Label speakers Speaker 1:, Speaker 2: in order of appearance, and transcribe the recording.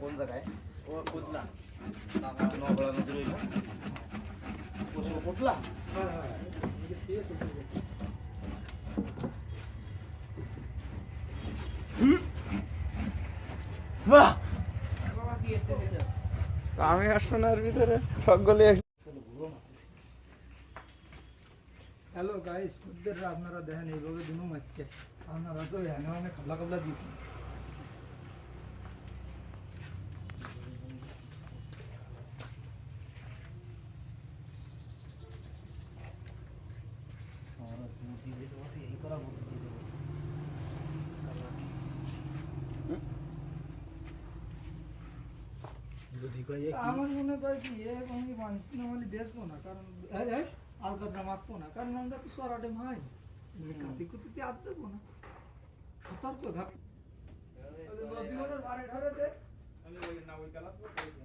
Speaker 1: কোন জায়গায় ও কুদলা নগলা নদীর ওই না? পশ্চিম কুদলা বাহ
Speaker 2: তো আমি আসব না এর ভিতরে সকলে
Speaker 3: হ্যালো গাইস খুদ্দের আপনারা দেখেন এইভাবে দুনো মারছে। আপনারা তো এখানে অনেক খাবলা খাবলা দিয়েছেন। আমার যদি কয় আমার মনে হয় কি আমি মানে নর্মালি বেচবো না কারণ আলকাতরা মাখবো না কারণ আমরা তো সরাটে ভাই। কাতি কুতিতে আর দেবো না। সতর্ক থাক। আমি ওই না ওই কালার।